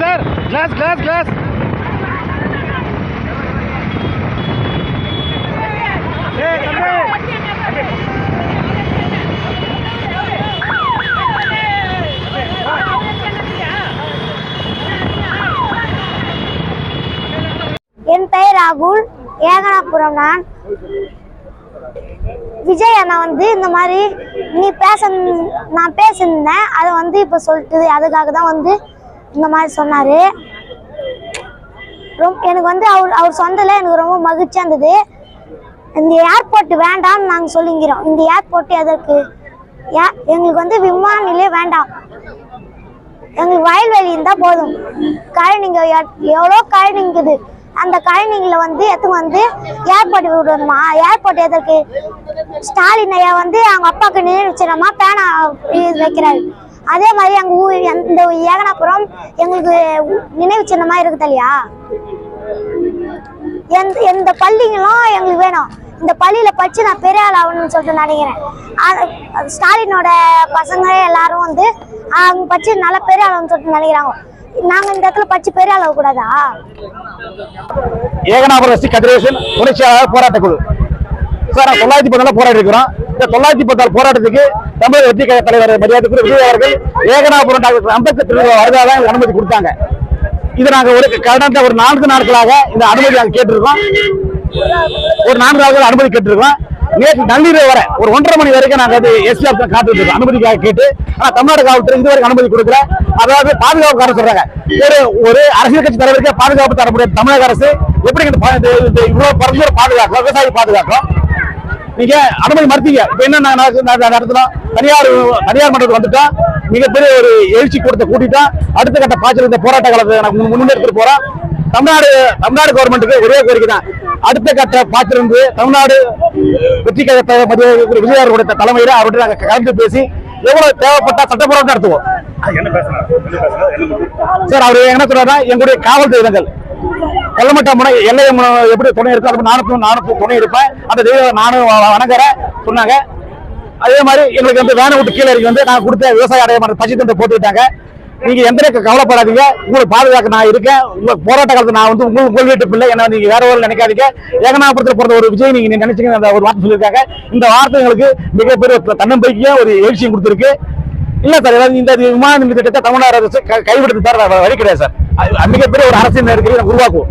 Sir sir class class class என் பெயர் ராகுல். ஏகனாபுரம் நான். விஜய் அண்ணா வந்து இந்த மாதிரி நீ பேச நான் பேசியிருந்தேன். அதை வந்து இப்போ சொல்லிட்டு அதுக்காக தான் வந்து இந்த மாதிரி சொன்னார். ரொம்ப எனக்கு வந்து அவர் அவர் சொந்தத்தில் எனக்கு ரொம்ப மகிழ்ச்சியாக இருந்தது. இந்த ஏர்போர்ட் வேண்டாம்னு நாங்கள் சொல்லிங்கிறோம். இந்த ஏர்போர்ட் எதற்கு? ஏ எங்களுக்கு வந்து விமான நிலையம் வேண்டாம். எங்களுக்கு வயல்வெளி இருந்தால் போதும். கழனிங்க எவ்வளோ கழனிங்குது அந்த கழனிங்களை வந்து எத்துக்கு வந்து ஏர்போர்ட் விடணுமா? ஏர்போர்ட் எதற்கு? ஸ்டாலின் ஐயா வந்து அவங்க அப்பாவுக்கு நினைவு வச்சிடமா பேனா வைக்கிறாரு. அதே மாதிரி எங்கள் ஊர் இந்த ஏகனாபுரம் எங்களுக்கு நினைவு சின்னமா இருக்குது இல்லையா? எந்த எந்த பள்ளிங்களும் எங்களுக்கு வேணும். இந்த பள்ளியில படிச்சு நான் பெரிய ஆள் ஆகணும்னு சொல்லிட்டு நினைக்கிறேன். ஸ்டாலினோட பசங்க எல்லாரும் வந்து அவங்க படிச்சு நல்ல பெரிய ஆளுன்னு சொல்லிட்டு நினைக்கிறாங்க. நாங்க இந்த இடத்துல படிச்சு பெரிய ஆள் கூடாதா ஏகனாபுரம் எஸ்டி துணைச்சியாளர் போராட்ட குழு சார் தொள்ளாயிரத்தி பத்தால போராடி இருக்கிறோம் தொள்ளாயிரத்தி பத்தால் போராட்டத்துக்கு தமிழக வெற்றி கழக தலைவர் மரியாதைக்குரிய விஜய் அவர்கள் ஏகனாபுரம் டாக்டர் அம்பேத்கர் திருவிழா அனுமதி கொடுத்தாங்க. இது நாங்க ஒரு கடந்த ஒரு நான்கு நாட்களாக இந்த அனுமதி நாங்கள் கேட்டிருக்கோம். ஒரு நான்கு நாட்கள் அனுமதி கேட்டிருக்கோம். நேற்று நள்ளிரவு வரை ஒரு ஒன்றரை மணி வரைக்கும் நாங்கள் அது எஸ்பி ஆஃபீஸ் காத்துட்டு இருக்கோம் அனுமதிக்காக கேட்டு ஆனால் தமிழ்நாடு காவல்துறை இதுவரைக்கும் அனுமதி கொடுக்கல. அதாவது பாதுகாப்புக்காரர் சொல்றாங்க. ஒரு ஒரு அரசியல் கட்சி தலைவருக்கு பாதுகாப்பு தர முடியாது தமிழக அரசு எப்படி இந்த இவ்வளவு பரந்த பாதுகாக்கும் விவசாயி பாதுகாக்கும்? நீங்க அனுமதி மறுத்தீங்க. இப்ப என்ன நாங்க நடத்து- நட- நடத்துறோம் தனியார் தனியார் மன்றத்துக்கு வந்துட்டோம் மிகப்பெரிய ஒரு எழுச்சி கூட்டத்தை கூட்டிட்டோம் அடுத்த கட்ட பாய்ச்சல் இந்த போராட்ட காலத்தை நாங்க முன்- முன்னெடுத்துட்டு போறோம் தமிழ்நாடு தமிழ்நாடு கவர்மெண்ட்டுக்கு ஒரே கோரிக்கை தான். அடுத்த கட்ட வந்து தமிழ்நாடு வெற்றி கழக மத்திய விஜய் அவர்களுடைய தலைமையில அவர்கிட்ட நாங்க கலந்து பேசி எவ்வளவு தேவைப்பட்டா சட்ட போராட்டம் நடத்துவோம் சார் அவர் என்ன சொல்றாருன்னா எங்களுடைய காவல் தெய்வங்கள் கொல்லமட்ட முனை எல்லை எப்படி துணை இருக்கோ அது நானும் நானும் துணை இருப்பேன். அந்த தெய்வம் நானும் வணங்குறேன் சொன்னாங்க. அதே மாதிரி எங்களுக்கு வந்து வேனை விட்டு கீழே இறங்கி வந்து நான் கொடுத்த விவசாய அடையாள பசி தண்டை போட்டுக்கிட்டாங்க நீங்க எந்த கவலைப்படாதீங்க. உங்களுக்கு பாதுகாக்க நான் இருக்கேன். உங்க போராட்ட காலத்துல நான் வந்து உங்களுக்கு உங்கள் வீட்டு பிள்ளை. என்ன நீங்க வேற ஒரு நினைக்காதீங்க. ஏகனாபுரத்தில் பிறந்த ஒரு விஜய் நீங்க நினைச்சீங்க அந்த ஒரு வார்த்தை சொல்லியிருக்காங்க. இந்த வார்த்தை எங்களுக்கு மிகப்பெரிய தன்னம்பிக்கையும் ஒரு எழுச்சியும் கொடுத்துருக்கு. இல்ல சார் ஏதாவது இந்த விமான நிலைய திட்டத்தை தமிழ்நாடு அரசு க- கைவிடுறது சார் வழி கிடையாது சார். மிகப்பெரிய ஒரு அரசியல் நெருக்கடி உருவாக்குவோம்.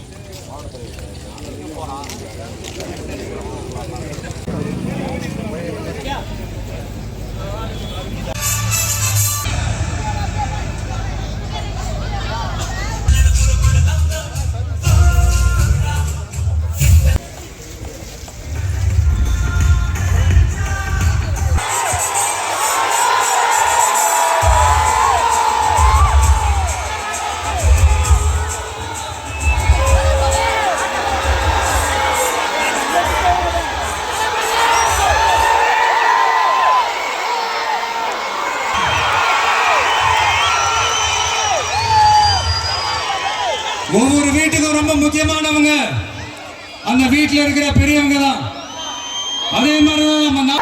பெரியவங்க அந்த வீட்டில் இருக்கிற பெரியவங்க தான். அதே மாதிரி தான் நம்ம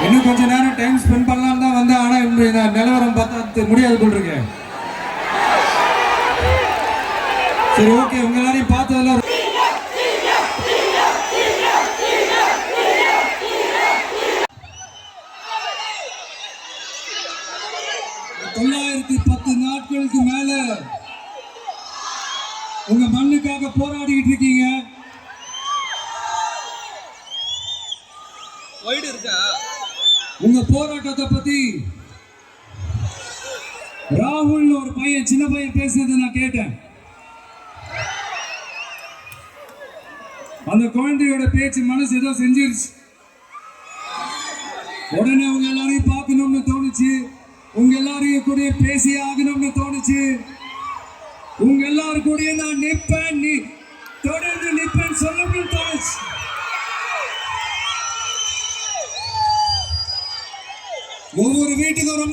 இன்னும் கொஞ்ச நேரம் டைம் ஸ்பெண்ட் பண்ணலாம் தான் வந்தேன் ஆனால் இந்த நிலவரம் பார்த்தா முடியாது போல் இருக்கேன் சரி ஓகே உங்க எல்லாரையும் பார்த்ததெல்லாம் மண்ணுக்காக போராடிட்டு இருக்கீங்க. உங்க போராட்டத்தை பத்தி ராகுல் ஒரு பையன் சின்ன பையன் பேசினதை நான் கேட்டேன். அந்த குழந்தையோட பேச்சு மனசு ஏதோ செஞ்சிருச்சு. உடனே உங்க எல்லாரையும் பார்க்கணும்னு தோணுச்சு. உங்க எல்லாரையும் கூட பேசி ஆகணும்னு தோணுச்சு. உங்க எல்லாரும் கூட நான் நிப்பேன்.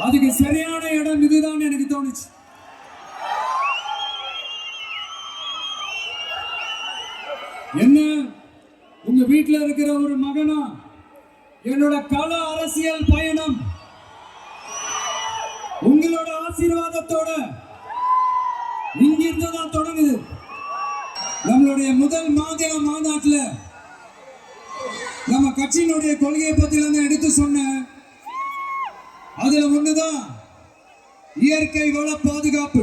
அதுக்கு சரியான இடம் இதுதான் எனக்கு தோணுச்சு. என்ன? உங்க வீட்டில் இருக்கிற ஒரு மகனா? என்னோட கல அரசியல் பயணம். உங்களோட ஆசீர்வாதத்தோட இங்கிருந்து தான் தொடங்குது. நம்மளுடைய முதல் மாநில மாநாட்டில் நம்ம கட்சியினுடைய கொள்கையை பத்தி நான் எடுத்து சொன்னேன். அதுல ஒண்ணுதான் இயற்கை வள பாதுகாப்பு.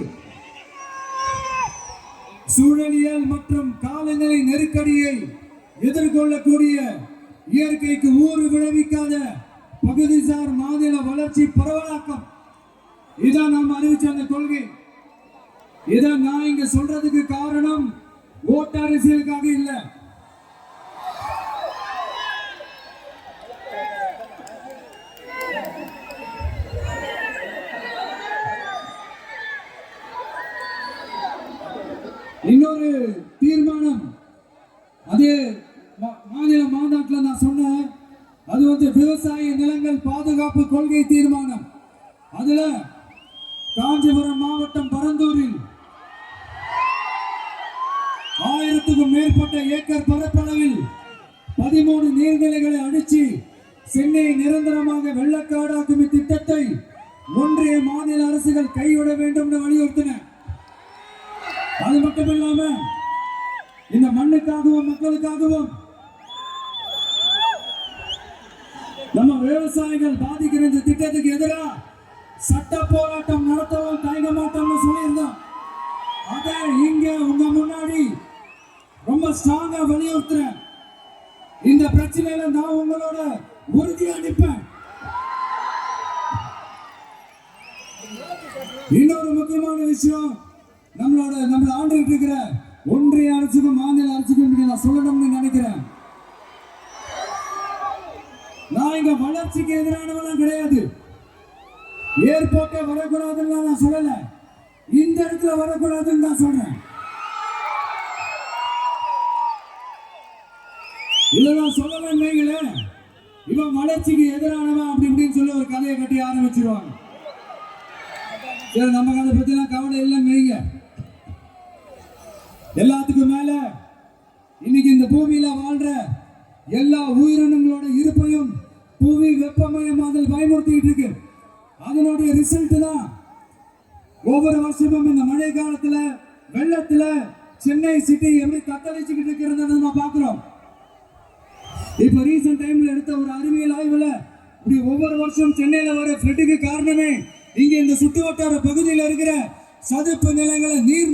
சூழலியல் மற்றும் காலநிலை நெருக்கடியை எதிர்கொள்ளக்கூடிய இயற்கைக்கு ஊறு விளைவிக்காத பகுதிசார் மாநில வளர்ச்சி பரவலாக்கம். இதான் நாம் அறிவிச்ச அந்த கொள்கை. இதை நான் இங்க சொல்றதுக்கு காரணம் ஓட்டு அரசியலுக்காக இல்லை. இன்னொரு தீர்மானம். அது மா- மாநில மாநாட்டில் நான் சொன்னேன். அது வந்து விவசாய நிலங்கள் பாதுகாப்பு கொள்கை தீர்மானம். அதுல காஞ்சிபுரம் மாவட்டம் பரந்தூரில் ஆயிரத்துக்கும் மேற்பட்ட ஏக்கர் பரப்பளவில் பதிமூணு நீர்நிலைகளை அடிச்சு சென்னையை நிரந்தரமாக வெள்ளக்காடாக்கும் திட்டத்தை ஒன்றிய மாநில அரசுகள் கைவிட வேண்டும் என்று வலியுறுத்தின. அது மட்டும் இல்லாம இந்த மண்ணுக்காகவும் மக்களுக்காகவும் நம்ம விவசாயிகள் பாதிக்கிற இந்த திட்டத்துக்கு எதிராக சட்ட போராட்டம் நடத்தவும் தயங்க மாட்டோம்னு சொல்லியிருந்தோம். அதை இங்க உங்க முன்னாடி ரொம்ப ஸ்ட்ராங்கா வலியுறுத்துறேன். இந்த பிரச்சனையில நான் உங்களோட உறுதியா நிற்பேன். இன்னொரு முக்கியமான விஷயம் நம்மளோட நம்ம ஆண்டுகிட்டு இருக்கிற ஒன்றிய அரசுக்கும் மாநில அரசுக்கும் நான் சொல்லணும்னு நினைக்கிறேன். நான் இங்க வளர்ச்சிக்கு எதிரானவெல்லாம் கிடையாது. ஏர்போர்ட்டே வரக்கூடாதுன்னு நான் சொல்லல. இந்த இடத்துல வரக்கூடாதுன்னு நான் சொல்றேன். இதெல்லாம் நான் சொல்லலன்னு வைங்களேன் இவன் வளர்ச்சிக்கு எதிரானவன் அப்படி இப்படின்னு சொல்லி ஒரு கதையை கட்டி ஆரம்பிச்சிருவாங்க. சரி நமக்கு அதை பத்திலாம் கவலை இல்லைன்னு வைங்க. எல்லாத்துக்கும் மேல இன்னைக்கு இந்த பூமியில வாழ்ற எல்லா உயிரினங்களோட இருப்பையும் புவி வெப்பமயமாதல் பயமுறுத்திட்டு இருக்கு. அதனுடைய ரிசல்ட் தான் ஒவ்வொரு வருஷமும் இந்த மழை காலத்துல வெள்ளத்துல சென்னை சிட்டி எப்படி தத்தளிச்சுக்கிட்டு இருக்கிறது நம்ம பாக்குறோம் இப்ப ரீசன்ட் டைம்ல எடுத்த ஒரு அறிவியல் ஆய்வுல இப்படி ஒவ்வொரு வருஷம் சென்னையில வர ஃபிளட்டுக்கு காரணமே இங்க இந்த சுற்று வட்டார பகுதியில் இருக்கிற சதுப்பு நிலங்களை நீர்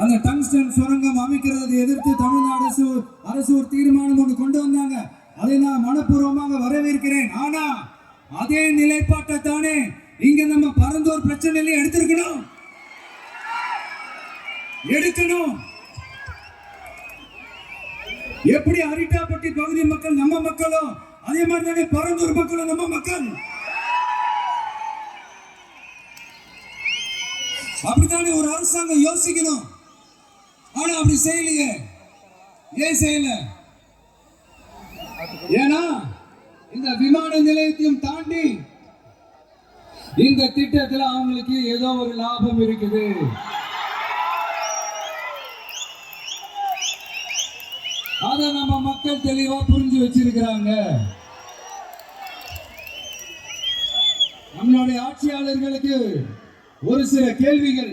அந்த டங்ஸ்டன் சுரங்கம் அமைக்கிறதை எதிர்த்து தமிழ்நாடு அரசு அரசு ஒரு தீர்மானம் ஒன்று கொண்டு வந்தாங்க. அதை நான் மனப்பூர்வமாக வரவேற்கிறேன். ஆனா அதே நிலைப்பாட்டை தானே இங்க நம்ம பரந்தோர் பிரச்சனையில எடுத்திருக்கணும். எடுக்கணும். எப்படி அரிட்டாப்பட்டி பகுதி மக்கள் நம்ம மக்களும் அதே மாதிரி தானே பரந்தூர் மக்களும் நம்ம மக்கள். அப்படித்தானே ஒரு அரசாங்கம் யோசிக்கணும். ஆனா அப்படி செய்யலையே. ஏன் செய்யல? ஏன்னா இந்த விமான நிலையத்தையும் தாண்டி இந்த திட்டத்தில் அவங்களுக்கு ஏதோ ஒரு லாபம் இருக்குது. அதை நம்ம மக்கள் தெளிவா புரிஞ்சு வச்சிருக்கிறாங்க. நம்மளுடைய ஆட்சியாளர்களுக்கு ஒரு சில கேள்விகள்.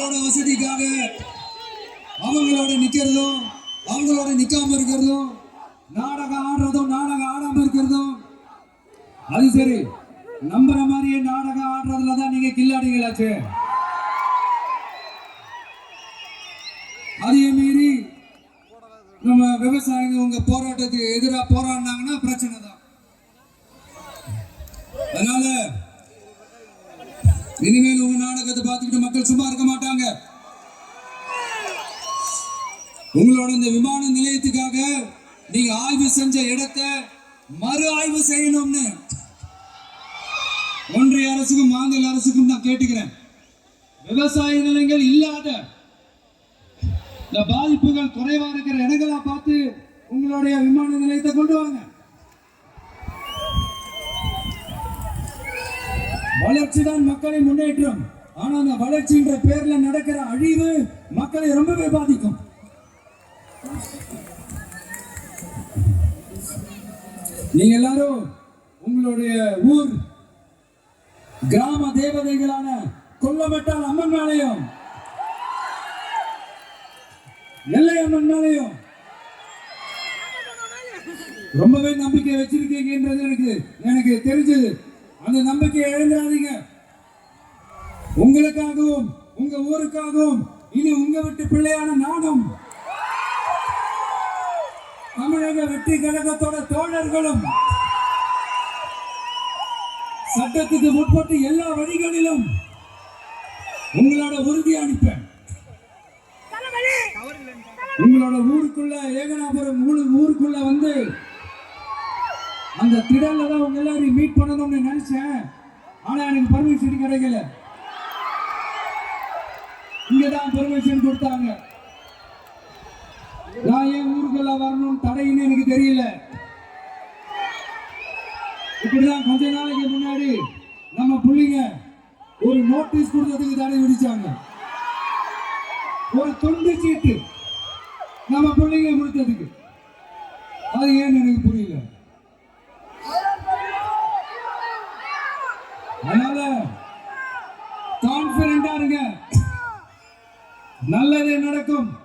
அவங்களோட வசதிக்காக அவங்களோட நிக்கிறதும் அவங்களோட நிக்காம இருக்கிறதும் நாடகம் ஆடுறதும் நாடகம் ஆடாம இருக்கிறதும். அது சரி நம்புற மாதிரியே நாடகம் ஆடுறதுல தான் நீங்க கில்லாடிகளாச்சு அதே மீறி நம்ம விவசாயிங்க உங்க போராட்டத்துக்கு எதிராக போராடினாங்கன்னா பிரச்சனை தான். அதனால இனிமேல் உங்க நாடகத்தை பார்த்துக்கிட்டு மக்கள் சும்மா இருக்க மாட்டாங்க. உங்களோட இந்த விமான நிலையத்துக்காக நீங்க ஆய்வு செஞ்ச இடத்தை மறு ஆய்வு செய்யணும்னு ஒன்றிய அரசுக்கும் மாநில அரசுக்கும் நான் கேட்டுக்கிறேன். விவசாய நிலங்கள் இல்லாத இந்த பாதிப்புகள் குறைவா இருக்கிற இடங்களா பார்த்து உங்களுடைய விமான நிலையத்தை கொண்டு வாங்க. வளர்ச்சி தான் மக்களின் முன்னேற்றம். ஆனா அந்த வளர்ச்சின்ற பேர்ல நடக்கிற அழிவு மக்களை ரொம்பவே பாதிக்கும். நீங்க எல்லாரும் உங்களுடைய ஊர் கிராம தேவதைகளான கொல்லமட்டால் அம்மன் மேலையும் நெல்லை அம்மன் மேலையும் ரொம்பவே நம்பிக்கை வச்சிருக்கீங்கன்றது எனக்கு எனக்கு தெரிஞ்சது. அந்த நம்பிக்கையை இழந்துடாதீங்க. உங்களுக்காகவும் உங்க ஊருக்காகவும் இனி உங்க வீட்டு பிள்ளையான நானும் தமிழக வெற்றி கழகத்தோட தோழர்களும் சட்டத்துக்கு முற்பட்டு எல்லா வழிகளிலும் உங்களோட உறுதி அனுப்பேன் உங்களோட ஊருக்குள்ள ஏகனாபுரம் ஊரு ஊருக்குள்ள வந்து அந்த திடல்ல தான் உங்க எல்லாரையும் மீட் பண்ணணும்னு நினைச்சேன். ஆனா எனக்கு பர்மிஷன் கிடைக்கல. இங்கதான் பெர்மிஷன் கொடுத்தாங்க. நான் ஏன் ஊருக்குள்ள வரணும்? தடைன்னு எனக்கு தெரியல. இப்படிதான் கொஞ்ச நாளைக்கு முன்னாடி நம்ம பிள்ளைங்க ஒரு நோட்டீஸ் கொடுத்ததுக்கு தடை விதிச்சாங்க. ஒரு தொண்டு சீட்டு நம்ம பிள்ளைங்க கொடுத்ததுக்கு. அது ஏன்னு எனக்கு புரியல. நல்லதே நடக்கும்.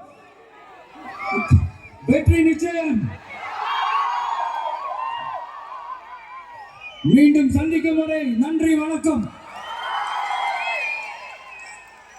வெற்றி நிச்சயம். மீண்டும் சந்திக்கும் வரை நன்றி வணக்கம்.